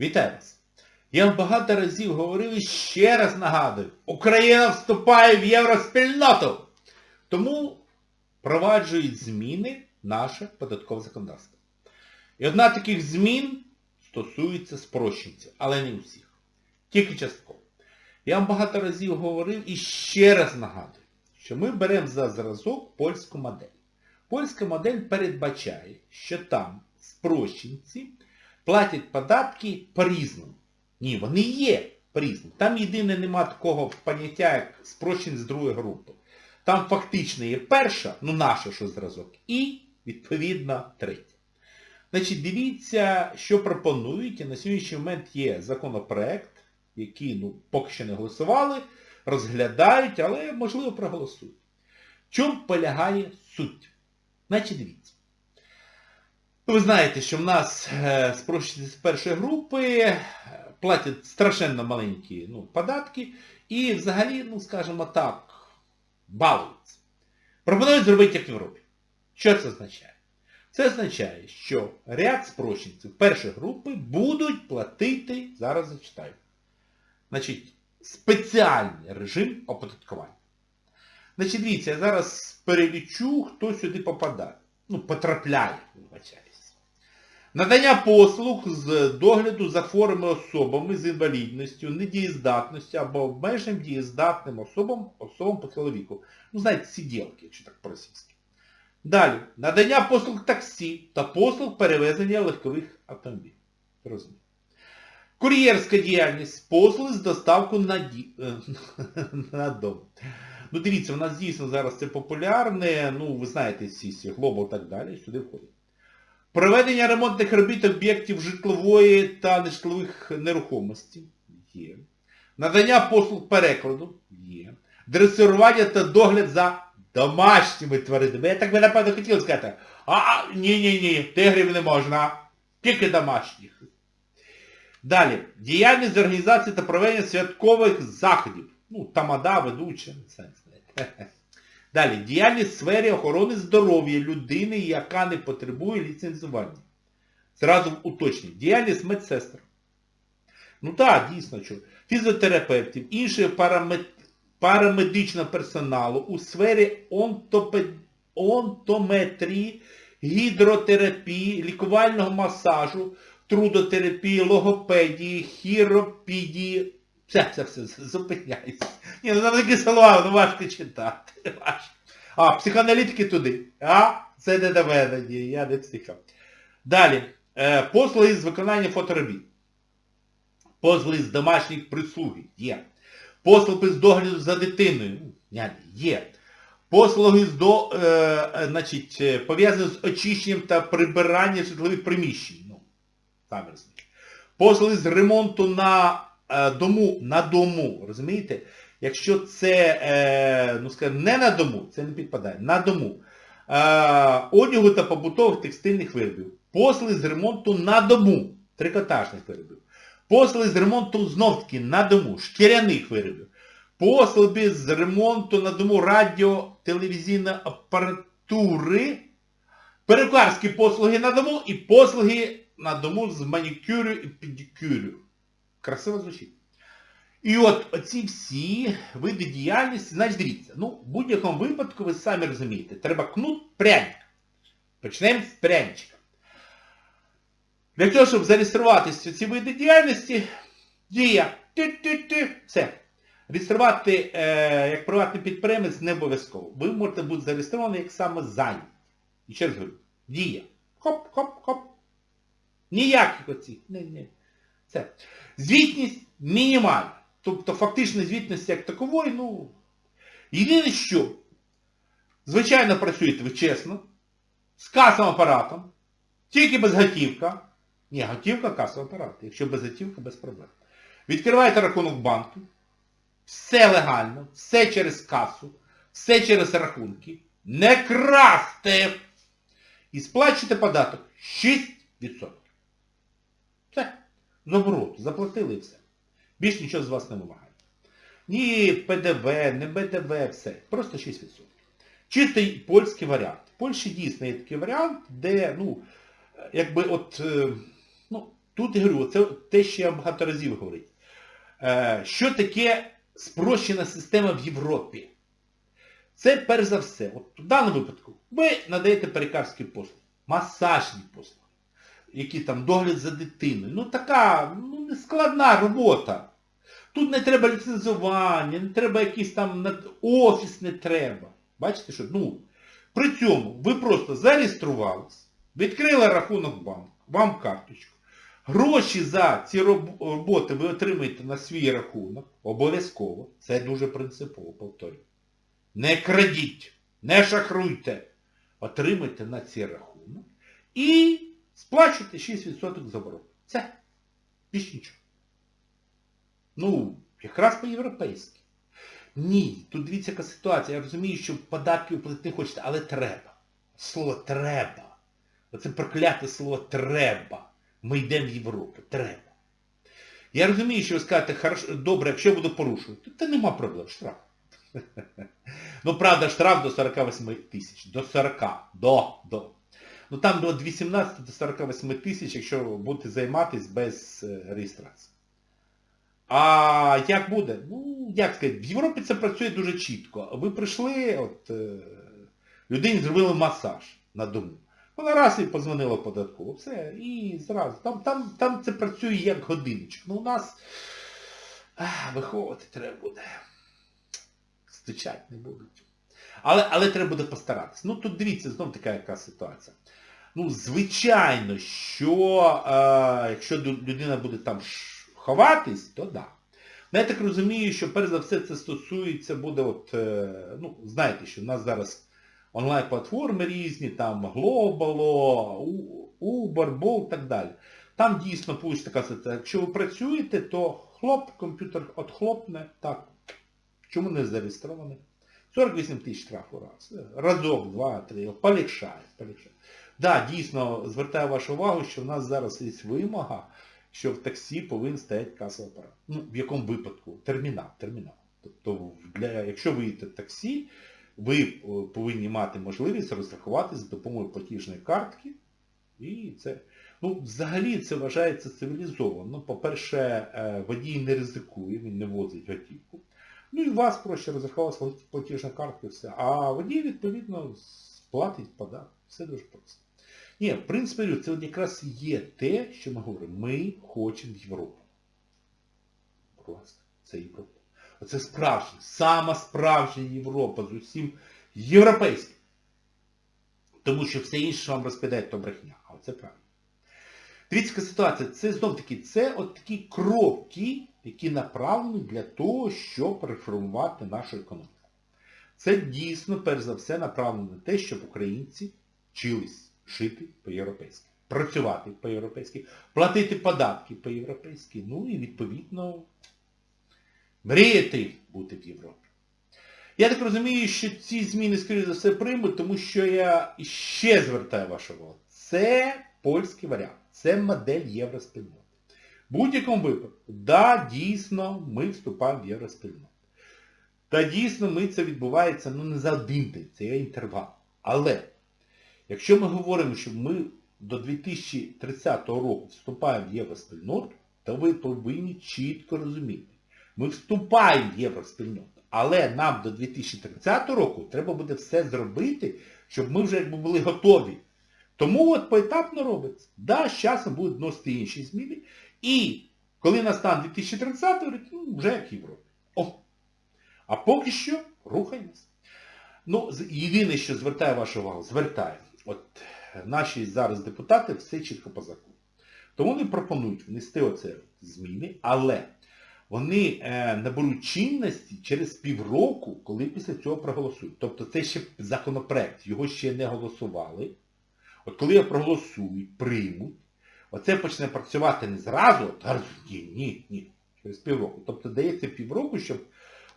Вітаю! Я вам багато разів говорив і ще раз нагадую, Україна вступає в євроспільноту. Тому впроваджують зміни наше податкове законодавство. І одна таких змін стосується спрощенців, але не усіх. Тільки частково. Я вам багато разів говорив і ще раз нагадую, що ми беремо за зразок польську модель. Польська модель передбачає, що там спрощенці платять податки по-різному. Ні, вони є по-різному. Там єдине нема такого поняття, як спрощень з другої групи. Там фактично є перша, ну наша що зразок, і, відповідно, третя. Значить, дивіться, що пропонують. І на сьогоднішній момент є законопроект, який ну, поки що не голосували, розглядають, але, можливо, проголосують. В чому полягає суть? Значить, дивіться. Ви знаєте, що в нас е, спрощені з першої групи е, платять страшенно маленькі ну, податки і взагалі, ну скажімо так, балуються. Пропонують зробити як в Європі. Що це означає? Це означає, що ряд спрощенців першої групи будуть платити, зараз зачитаю, значить, спеціальний режим оподаткування. Значить, дивіться, я зараз перелічу, хто сюди попадає. Ну, потрапляє, вибачаюсь. Надання послуг з догляду за хворими особами з інвалідністю, недієздатністю або обмеженим дієздатним особам, особам похилого віку. Ну, знаєте, сиділки, якщо так по-російськи. Далі. Надання послуг таксі та послуг перевезення легкових автомобілів. Розумію. Кур'єрська діяльність, послуги з доставку на, ді... на дом. Ну дивіться, у нас дійсно зараз це популярне, ну ви знаєте всі Global і так далі, сюди входить. Проведення ремонтних робіт об'єктів житлової та нежитлових нерухомості. Є. Надання послуг перекладу. Є. Дресирування та догляд за домашніми тваринами. Я так би напевно хотів сказати. А, ні-ні-ні, тигрів не можна. Тільки домашніх. Далі. Діяльність організації та проведення святкових заходів. Ну, тамада, ведуча, це знаєте. Далі. Діяльність в сфері охорони здоров'я людини, яка не потребує ліцензування. Зразу уточнюю. Діяльність медсестр. Ну так, дійсно, що. Фізіотерапевтів, іншого парамед... парамедичного персоналу у сфері онтопед... онтометрії, гідротерапії, лікувального масажу, трудотерапії, логопедії, хіропідії. Все, все, все, зупиняйся. Ні, ну там такі слова, ну важко читати. Важко. А, психоаналітики туди. А, це не до мене, ні, я не психо. Далі. Е, послуги з виконання фоторобіт. Послуги з домашніх прислуги. Є. Послуги з догляду за дитиною. Є. Послуги з до, е, е, значить, е, пов'язані з очищенням та прибиранням житлових приміщень. Ну, розумієте. Послуги з ремонту на дому, на дому, розумієте? Якщо це, е, ну скажімо, не на дому, це не підпадає, на дому. Е, одягу та побутових текстильних виробів. Послуги з ремонту на дому, трикотажних виробів. Послуги з ремонту знов-таки на дому, шкіряних виробів. Послуги з ремонту на дому радіо, телевізійної апаратури, перукарські послуги на дому і послуги на дому з манікюрю і педикюрю. Красиво звучить. І от оці всі види діяльності, значить дивіться, ну в будь-якому випадку ви самі розумієте, треба кнут пряник. Почнемо з пряничка. Для того, щоб зареєструватися ці види діяльності, дія. Ти-ти-ти. Все. Реєструвати е, як приватний підприємець не обов'язково. Ви можете бути зареєстровані як самозайнятий. І ще раз говорю, дія. Хоп-хоп-хоп. Ніяких оці. Ні-ні. Це. Звітність мінімальна. Тобто фактичної звітності як такової, ну... Єдине що, звичайно працюєте ви чесно, з касовим апаратом, тільки без готівка. Ні, готівка, касовий апарат. Якщо без готівка, без проблем. Відкриваєте рахунок банку, все легально, все через касу, все через рахунки, не красти і сплачуєте податок 6%. Все. З обороту. Заплатили все. Більш нічого з вас не вимагає. Ні ПДВ, не БДВ, все. Просто 6%. Чистий польський варіант. В Польщі дійсно є такий варіант, де, ну, якби от, е, ну, тут я говорю, це те, що я багато разів говорив. Е, що таке спрощена система в Європі? Це перш за все, от в даному випадку, ви надаєте перекарські послуги, масажні послуги, які там догляд за дитиною. Ну така, ну складна робота. Тут не треба ліцензування, не треба якийсь там офіс не треба. Бачите, що? Ну, при цьому ви просто зареєструвались, відкрили рахунок банку, вам карточку. Гроші за ці роботи ви отримаєте на свій рахунок, обов'язково. Це дуже принципово, повторюю. Не крадіть, не шахруйте. Отримайте на цей рахунок і сплачуйте 6% за оборот. Це. Більш нічого. Ну, якраз по-європейськи. Ні, тут дивіться яка ситуація. Я розумію, що податки платити не хочете, але треба. Слово треба. Оце прокляте слово треба. Ми йдемо в Європу. Треба. Я розумію, що ви скажете, добре, якщо я буду порушувати, то нема проблем, штраф. Ну, правда, штраф до 48 тисяч. До 40. До, до. Ну там до 18 до 48 тисяч, якщо будете займатися без е, реєстрації. А як буде? Ну, як сказати, в Європі це працює дуже чітко. Ви прийшли, от, е, людині зробили масаж на дому. Вона раз і позвонила податково, все, і зразу. Там, там, там це працює як годиночок. Ну у нас ах, виховувати треба буде. Стичать не будуть. Але, але треба буде постаратися. Ну тут дивіться, знов така яка ситуація. Ну, звичайно, що е, якщо людина буде там ховатись, то да. Ну, я так розумію, що перш за все це стосується буде, от, е, ну, знаєте, що в нас зараз онлайн-платформи різні, там У- Uber, Bolt і так далі. Там дійсно получиться така ситуація. Якщо ви працюєте, то хлоп, комп'ютер отхлопне, так. Чому не зареєстрований? 48 тисяч штрафу раз. Разок, два, три. Полегшає, полегшає. Так, да, дійсно, звертаю вашу увагу, що в нас зараз є вимога, що в таксі повинен стояти касовий апарат. Ну, в якому випадку? Термінал, термінал. Тобто, для, якщо ви їдете в таксі, ви е, повинні мати можливість розрахуватися за допомогою платіжної картки. І це. Ну, взагалі це вважається цивілізовано. Ну, По-перше, е, водій не ризикує, він не возить готівку. Ну і у вас проще розрахуватися платіжна картка і все. А водій, відповідно, сплатить податок. Все дуже просто. Ні, в принципі, це якраз є те, що ми говоримо. Ми хочемо Європу. Будь ласка, це Європа. Оце справжня, сама справжня Європа з усім європейським. Тому що все інше вам розповідають, то брехня. А це правильно. Дивіться, ситуація. Це знов таки, це от такі кроки, які направлені для того, щоб реформувати нашу економіку. Це дійсно, перш за все, направлено на те, щоб українці вчились жити по-європейськи, працювати по-європейськи, платити податки по-європейськи, ну і відповідно мріяти бути в Європі. Я так розумію, що ці зміни, скоріше за все, приймуть, тому що я ще звертаю вашу увагу. Це польський варіант, це модель євроспільноти. В будь-якому випадку, да, дійсно, ми вступаємо в євроспільноту. Та дійсно ми це відбувається ну, не за один день, це є інтервал. Але, якщо ми говоримо, що ми до 2030 року вступаємо в євроспільноту, то ви повинні чітко розуміти. Ми вступаємо в євроспільноту, але нам до 2030 року треба буде все зробити, щоб ми вже якби були готові. Тому от поетапно робиться. Да, з часом будуть вносити інші зміни. І коли настане 2030 рік, ну, вже як в Європі. О! А поки що рухаємось. Ну, єдине, що звертаю вашу увагу, звертаю. От наші зараз депутати все чітко по закону. Тому вони пропонують внести оце зміни, але вони е, наберуть чинності через півроку, коли після цього проголосують. Тобто це ще законопроект, його ще не голосували. От коли його проголосують, приймуть, оце почне працювати не зразу, зараз, ні, ні, ні, через півроку. Тобто дається півроку, щоб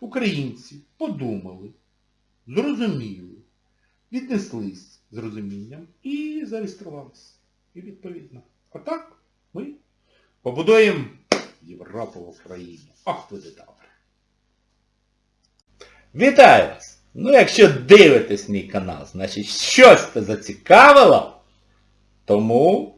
українці подумали, зрозуміли, віднеслись з розумінням і зареєструвалися. І відповідно. Отак ми побудуємо Європу в Україні. Ох, буде добре. Вітаю вас! Ну, якщо дивитесь мій канал, значить щось зацікавило, тому